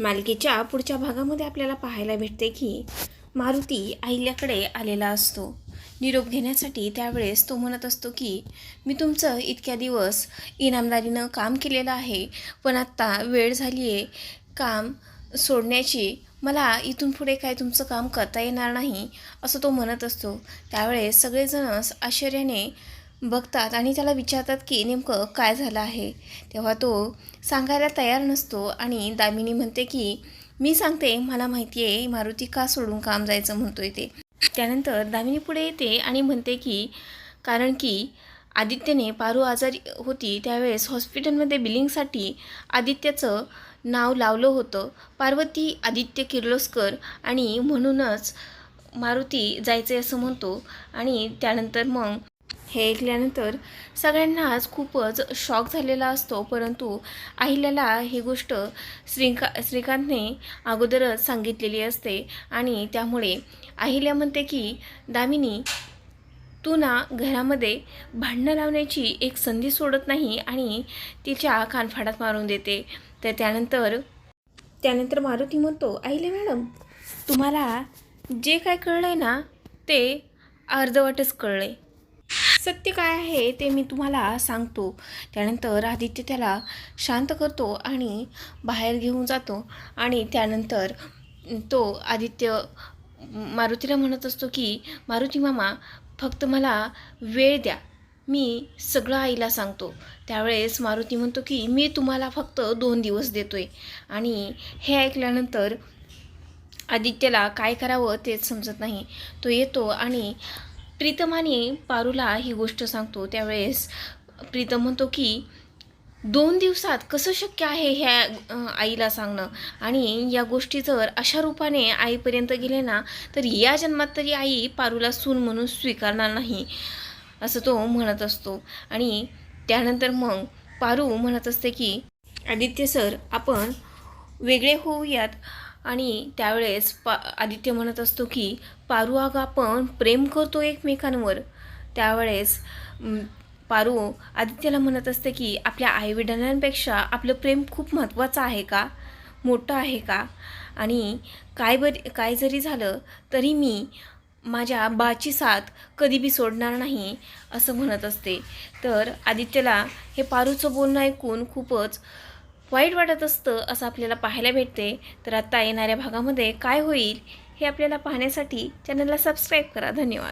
मालिकेच्या पुढच्या भागामध्ये आपल्याला पाहायला भेटते की मारुती अहिल्याकडे आलेला असतो. निरोप घेण्यासाठी त्यावेळेस तो म्हणत असतो की मी तुमचं इतक्या दिवस इनामदारीनं काम केलेलं आहे पण आत्ता वेळ झाली आहे काम सोडण्याची. मला इथून पुढे काय तुमचं काम करता येणार नाही? असं तो म्हणत असतो. त्यावेळेस सगळेजणच आश्चर्याने बघतात आणि त्याला विचारतात की नेमकं काय झालं आहे? तेव्हा तो सांगायला तयार नसतो आणि दामिनी म्हणते की मी सांगते मला माहिती आहे मारुती का सोडून काम जायचं म्हणतोय ते. त्यानंतर दामिनी पुढे येते आणि म्हणते की कारण की आदित्यने पारू आजारी होती त्यावेळेस हॉस्पिटलमध्ये बिलिंगसाठी आदित्यचं नाव लावलं होतं. पार्वती आदित्य किर्लोस्कर आणि म्हणूनच मारुती जायचे असं म्हणतो आणि त्यानंतर मग हे ऐकल्यानंतर सगळ्यांनाच खूपच शॉक झालेला असतो. परंतु अहिल्याला ही गोष्ट श्रीका श्रीकांतने अगोदरच सांगितलेली असते. आणि त्यामुळे अहिल्या म्हणते की दामिनी तू ना घरामध्ये भांडणं लावण्याची एक संधी सोडत नाही आणि तिच्या कानफाडात मारून देते. तर त्यानंतर त्यानंतर मारुती म्हणतो आहिल्या मॅडम तुम्हाला जे काय कळलं आहे ना ते अर्धवटच कळलं आहे सत्य काय आहे ते मी तुम्हाला सांगतो. त्यानंतर आदित्य त्याला शांत करतो आणि बाहेर घेऊन जातो. आणि त्यानंतर तो आदित्य मारुतीला म्हणत असतो की मारुती मामा फक्त मला वेळ द्या. मी सगळं आईला सांगतो. त्यावेळेस मारुती म्हणतो की मी तुम्हाला फक्त दोन दिवस देतो आहे आणि हे ऐकल्यानंतर आदित्यला काय करावं तेच समजत नाही. तो येतो आणि प्रीतमाने पारूला ही गोष्ट सांगतो. त्यावेळेस प्रीतम म्हणतो की दोन दिवसात कसं शक्य आहे ह्या आईला सांगणं? आणि या गोष्टी जर अशा रूपाने आईपर्यंत गेले ना तर या जन्मात तरी आई पारूला सून म्हणून स्वीकारणार नाही असं तो म्हणत असतो. आणि त्यानंतर मग पारू म्हणत असते की आदित्य सर आपण वेगळे होऊयात. आणि त्यावेळेस पा आदित्य म्हणत असतो की पारू आग आपण प्रेम करतो एकमेकांवर. त्यावेळेस पारू आदित्यला म्हणत असते की आपल्या आईवडिलांपेक्षा आपलं प्रेम खूप महत्त्वाचं आहे का? मोठं आहे का? आणि काय बरी काय जरी झालं तरी मी माझ्या बाची साथ कधी बी सोडणार नाही असं म्हणत असते. तर आदित्यला हे पारूचं बोलणं ऐकून खूपच वाईट वाटत असतं असं आपल्याला पाहायला भेटते. तर आत्ता येणाऱ्या भागामध्ये काय होईल हे आपल्याला पाहण्यासाठी चॅनलला सबस्क्राईब करा. धन्यवाद.